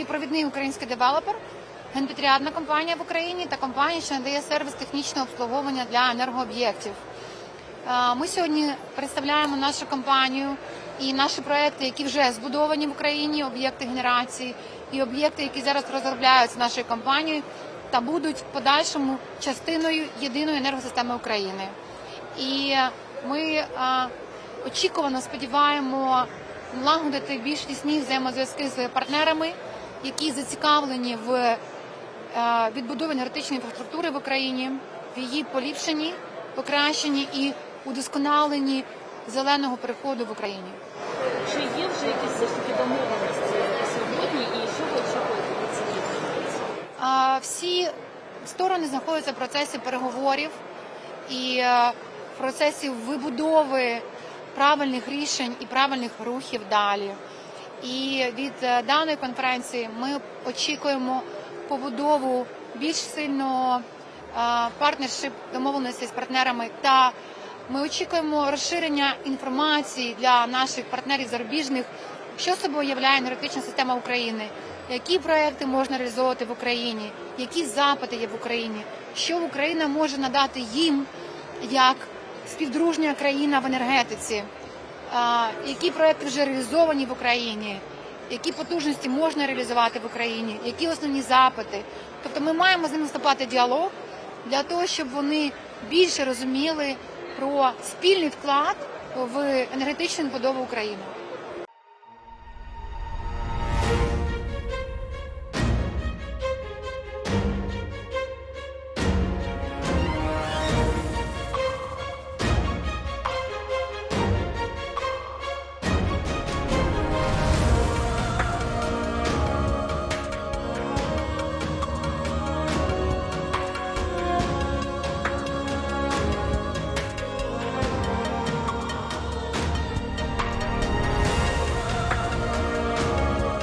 і провідний український девелопер, генпідріадна компанія в Україні та компанія, що надає сервіс технічного обслуговування для енергооб'єктів. Е, Ми сьогодні представляємо нашу компанію і наші проекти, які вже збудовані в Україні, об'єкти генерації і об'єкти, які зараз розробляються нашою компанією та будуть в подальшому частиною єдиної енергосистеми України. І ми е, очікувано сподіваємо налагодити більш тісні взаємозв'язки з партнерами, які зацікавлені в е, відбудові енергетичної інфраструктури в Україні, в її поліпшенні, покращенні і удосконаленні зеленого переходу в Україні. Чи є вже якісь ж домовленості сьогодні і що ви очікуєте від цієї Всі сторони знаходяться в процесі переговорів і е, в процесі вибудови правильних рішень і правильних рухів далі. І від е, даної конференції ми очікуємо побудову більш сильного партнершип домовленості з партнерами. Та ми очікуємо розширення інформації для наших партнерів зарубіжних, що собою являє енергетична система України, які проекти можна реалізовувати в Україні, які запити є в Україні, що Україна може надати їм як співдружня країна в енергетиці, які проекти вже реалізовані в Україні, які потужності можна реалізувати в Україні, які основні запити. Тобто ми маємо з ними вступати діалог для того, щоб вони більше розуміли про спільний вклад в енергетичну будову України.